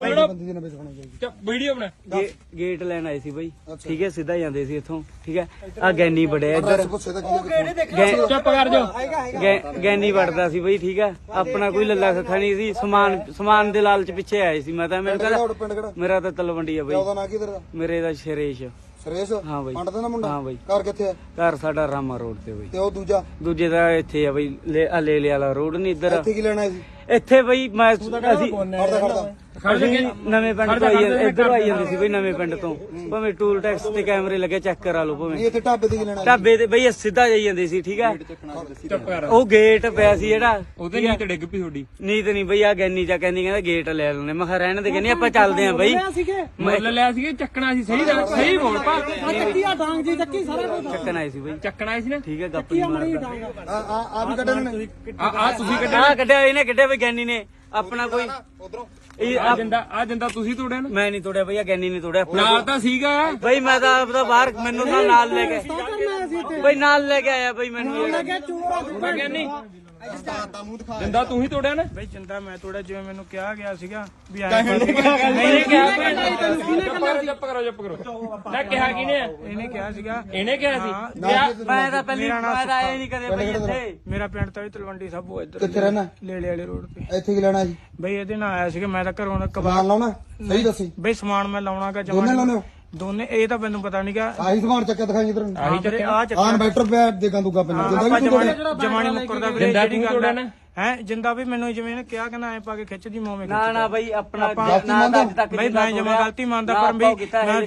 ਬੰਦੀ ਦੀ ਨਾ ਵੇਚਣਾ ਚਾਹੀਦੀ। ਵੀਡੀਓ ਬਣਾ। ਗੇ- ਗੇਟ ਲੈਣ ਆਏ ਸੀ ਬਾਈ। ਠੀਕ ਹੈ ਸਿੱਧਾ ਜਾਂਦੇ ਸੀ ਇੱਥੋਂ ਠੀਕ। ਹੈ ਆ ਗੈਨੀ ਬੜਿਆ ਇੱਧਰ। ਪੁੱਛੇ ਤਾਂ ਕੀ ਹੈ ਗੈ- ਚੁੱਪ ਕਰ ਜਾ ਗੈ- ਗੈਨੀ ਵੜਦਾ ਸੀ ਬਈ ਠੀਕ। ਹੈ ਆਪਣਾ ਕੋਈ ਲੱਲਾ ਖੱਖਾ ਨਹੀਂ ਸੀ। ਸਮਾਨ ਸਮਾਨ ਦੇ ਲਾਲਚ ਪਿੱਛੇ ਆਏ ਸੀ। ਮੈਂ ਤਾਂ ਮੈਨੂੰ ਕਹਿੰਦਾ ਪਿੰਡ ਕਿਹੜਾ? ਮੇਰਾ ਤਾਂ ਤਲਵੰਡੀ ਆ ਬਈ। ਉਹਦਾ ਨਾਂ ਕੀ ਤੇਰਾ? ਮੇਰੇ ਦਾ ਸ਼ਰੇਸ਼। ਸਰੇਸ਼? ਹਾਂ ਬਾਈ। ਪੰਡ ਦਾ ਨਾ ਮੁੰਡਾ? ਹਾਂ ਬਾਈ। ਘਰ ਕਿੱਥੇ ਹੈ ਘਰ ਸਾਡਾ ਰਾਮਾ ਰੋਡ ਤੇ ਬਈ। ਤੇ ਉਹ ਦੂਜਾ? ਦੂਜੇ ਦਾ ਇੱਥੇ ਆ ਬਈ ਲੈ ਆ ਲੈ ਵਾਲਾ ਰੋਡ ਨਹੀਂ ਇੱਧਰ। ਇੱਥੇ ਕੀ ਲੈਣਾ ਹੈ ਸੀ? ਇੱਥੇ ਬਈ ਮੈਂ ਅਸੀਂ ਅਸੀਂ ਨਵੇਂ ਪਿੰਡ ਤੋਂ ਆਈ ਜਾਂਦੇ ਇੱਧਰ ਆਈ ਜਾਂਦੇ ਸੀ ਬਈ ਨਵੇਂ ਪਿੰਡ ਤੋਂ। ਭਾਵੇਂ ਟੂਲ ਟੈਕਸ ਤੇ ਕੈਮਰੇ ਲੱਗੇ ਚੈੱਕ ਕਰਾ ਲਓ ਭਾਵੇਂ। ਇੱਥੇ ਢਾਬੇ ਤੇ ਕੀ ਲੈਣਾ ਢਾਬੇ ਤੇ ਬਈ ਸਿੱਧਾ ਜਾਈ ਜਾਂਦੇ ਸੀ ਠੀਕ ਕਰ ਉਹ ਗੇਟ ਪਿਆ ਸੀ ਜਿਹੜਾ ਉਹਦੇ ਨੀਂਦ ਡਿੱਗ ਪਈ ਤੁਹਾਡੀ। ਨੀਤ ਨਹੀਂ ਬਈ ਆ ਗੈਨੀ ਚਾ ਕਹਿੰਦੀ ਕਹਿੰਦਾ ਗੇਟ ਲੈ ਲੈਣੇ ਮੈਂ ਕਿਹਾ ਰਹਿਣ ਦੇ ਕਹਿੰਦੀ ਆਪਾਂ ਚੱਲਦੇ ਆਂ ਬਈ। ਮੁੱਲ ਲਿਆ ਸੀ ਚੱਕਣਾ ਸੀ। ਸਹੀ ਗੱਲ ਸਹੀ ਬੋਲ ਪਾ। ਚੱਕਣ ਆਏ ਸੀ ਬਈ। ਚੱਕਣਾ ਸੀ ਨਾ। ਠੀਕ ਹੈ ਗੱਪ ਨਹੀਂ ਮਾਰਦਾ। ਆ ਆ ਆ ਵੀ ਕੱਢਣ ਆ ਆ ਤੁਸੀਂ ਕੱਢਿਆ ਆ ਕੱਢਿਆ ਇਹਨੇ ਕੱਢਿਆ ਬਈ ਗੈਨੀ ਨੇ ਆਪਣਾ ਕੋਈ ਉਧਰੋਂ। ਇਹ ਆ ਜਿੰਦਾ ਆ ਜਿੰਦਾ ਤੁਸੀਂ ਤੋੜਿਆ ਨਾ? ਮੈਂ ਨਹੀਂ ਤੋੜਿਆ ਬਈ ਆ ਗੈਨੀ ਨਹੀਂ ਤੋੜਿਆ ਨਾਲ ਤਾਂ ਸੀਗਾ। ਬਈ ਮੈਂ ਤਾਂ ਆਪਦਾ ਬਾਹਰ ਮੈਨੂੰ ਤਾਂ ਨਾਲ ਲੈ ਕੇ ਬਈ ਨਾਲ ਲੈ ਕੇ ਆਇਆ ਬਈ ਮੈਨੂੰ ਮੈਂ ਕਿਹਾ ਨਹੀਂ। ਜਿੰਦਾ ਤੂੰ ਹੀ ਤੋੜਿਆ ਨਾ? ਬਈ ਜਿੰਦਾ ਮੈਂ ਥੋੜਾ ਜਿਵੇਂ ਮੈਨੂੰ ਕਿਹਾ ਗਿਆ ਸੀਗਾ ਵੀ ਐਂ ਨਹੀਂ ਕਿਹਾ ਕਰੋ ਚੁੱਪ ਕਰੋ ਚੁੱਪ ਕਰੋ। ਮੈਂ ਕਿਹਾ ਕਿਨੇ ਇਹਨੇ ਕਿਹਾ ਸੀਗਾ। ਇਹਨੇ ਕਿਹਾ ਸੀ। ਮੈਂ ਤਾਂ ਪਹਿਲੀ ਤਾਂ ਆਇਆ ਨਹੀਂ ਕਦੇ ਬਈ ਇੱਥੇ। ਮੇਰਾ ਪਿੰਡ ਤਾਂ ਵੀ ਤਲਵੰਡੀ ਸਾਬੋ ਇੱਧਰ ਕਿੱਥੇ ਰਹਿਣਾ ਲੇਲੇ ਵਾਲੇ ਰੋਡ ਤੇ। ਇੱਥੇ ਕੀ ਲੈਣਾ ਸੀ ਬਈ ਇਹਦੇ ਨਾਲ ਆਇਆ ਸੀਗਾ ਮੈਂ ਤਾਂ ਘਰੋਂ ਸਮਾਨ ਲਾਉਣਾ? ਸਹੀ ਦੱਸੀ। ਬਈ ਸਮਾਨ ਮੈਂ ਲਾਉਣਾਗਾ ਦੋਨੇ ਲਾਉਣੇ? ਦੋਨੇ ਇਹ ਤਾਂ ਮੈਨੂੰ ਪਤਾ ਨਹੀਂਗਾ ਆਹੀ ਸਮਾਨ ਚੱਕਿਆ ਦਿਖਾਈ ਇਧਰ ਆਹੀ ਚੱਕਿਆ। ਆ ਆਹ ਇਨਵੈਟਰ ਪਿਆ ਦੇਗਾ ਦੂਗਾ ਪਿੰਡ ਜਿੰਦਾ ਵੀ ਜਮਾਨੀ ਤੂੰ ਜਮਾਨੀ ਮੁੱਕਰਦਾ ਵੀਰੇ ਜਿੰਦਾ ਗੱਲ ਤੋੜਿਆ ਹੈ ਨਾ? ਹੈ। ਜਿੰਦਾ ਵੀ ਮੈਨੂੰ ਜਿਵੇਂ ਇਹਨੇ ਕਿਹਾ ਕਹਿੰਦਾ ਐ ਪਾ ਕੇ ਖਿੱਚਦੀ ਮੋਵੇਂ ਨਾ ਨਾ ਬਈ ਆਪਣਾ ਆਪਾਂ- ਨਾ ਅੱਜ ਤੱਕ ਬਈ ਮੈਂ ਜਮਾ ਤੋੜਿਆ, ਗਲਤੀ ਮੰਨਦਾ ਨਾ ਪਰ ਬਈ ਕੀਤਾ ਮੈਂ